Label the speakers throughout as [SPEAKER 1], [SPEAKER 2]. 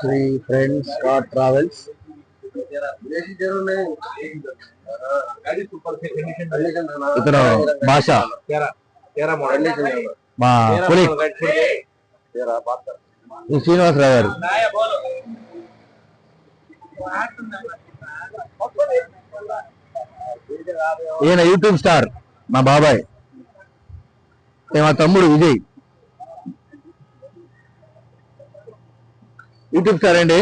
[SPEAKER 1] Shri friends car travels. ఇతను భాష. మా కొలీగ్ శ్రీనివాసరావు గారు. ఈయన యూట్యూబ్ స్టార్ మా బాబాయ్. మా తమ్ముడు విజయ్. యూట్యూబ్ స్టార్ అండి.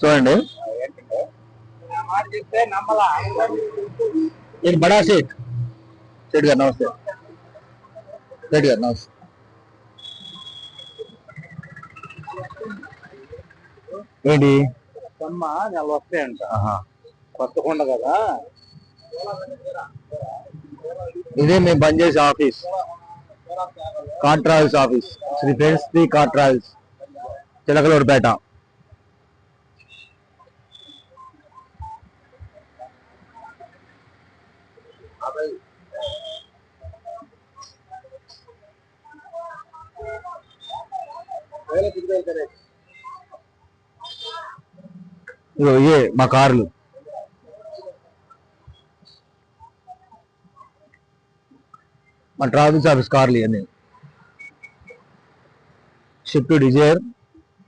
[SPEAKER 1] చూడండి. నేను బడా సేట్ సేట్ గారు నమస్తే. సేట్ గారు నమస్తే. ఏంటి?
[SPEAKER 2] అమ్మ నెల వస్తాయంట.
[SPEAKER 1] ఆహా.
[SPEAKER 2] కొత్త కొండ కదా.
[SPEAKER 1] ఇదే మేము పనిచేసే office. Car travels office. Sri friends the car travels Chilakaluripet ఇగో ఇవే మా కార్లు మా ట్రావెల్స్ ఆఫీస్ కార్లు ఇవన్నీ Swift Dzire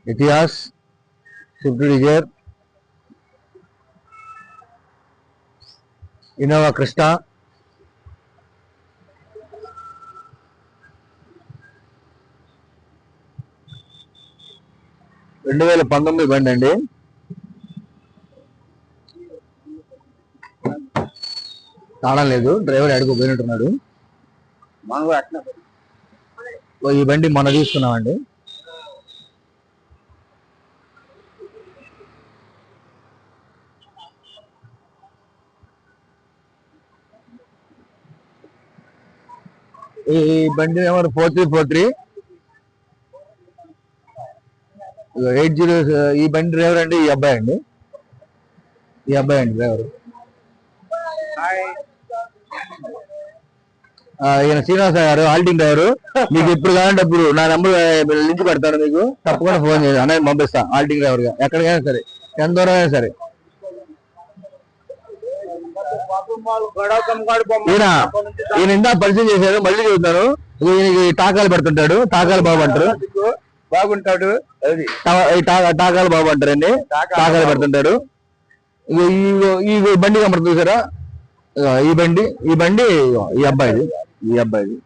[SPEAKER 1] Etios Swift Dzire Innova Crysta రెండు వేల పంతొమ్మిది బండి అండి తాళం లేదు డ్రైవర్ అడుగు పోయినట్టున్నాడు.
[SPEAKER 2] మనం కూడా
[SPEAKER 1] ఈ బండి మొన్న తీసుకున్నామండి. ఈ బండి number four three four three. Eight zero ఈ బండి డ్రైవర్ అండి ఈ అబ్బాయి అండి. ఈ అబ్బాయి అండి డ్రైవర్. ఈయన శ్రీనివాస గారు ఆల్టింగ్ డ్రైవర్. మీకు ఎప్పుడు కావాలంటే అప్పుడు నా నెంబర్ లింక్ పెడతాను మీకు. తప్పకుండా ఫోన్ చేయండి. అన్నయ్య పంపిస్తా ఆల్టింగ్ డ్రైవర్గా ఎక్కడికైనా సరే ఎంత దూరం అయినా సరే. ఈయన ఈయన ఇందా పరిచయం చేశారు మళ్ళీ చెబుతాను ఇగో ఈయనకి టాకాలు పెడుతుంటాడు టాకాలు బాబు అంటారు.
[SPEAKER 2] బాగుంటాడు
[SPEAKER 1] టాకాలు బాబు అంటారండి టాకాలు పెడుతుంటాడు. ఈ బండి కనబడుతుంది చూసారా? ఈ బండి ఈ బండి ఈ అబ్బాయిది ఈ అబ్బాయిది.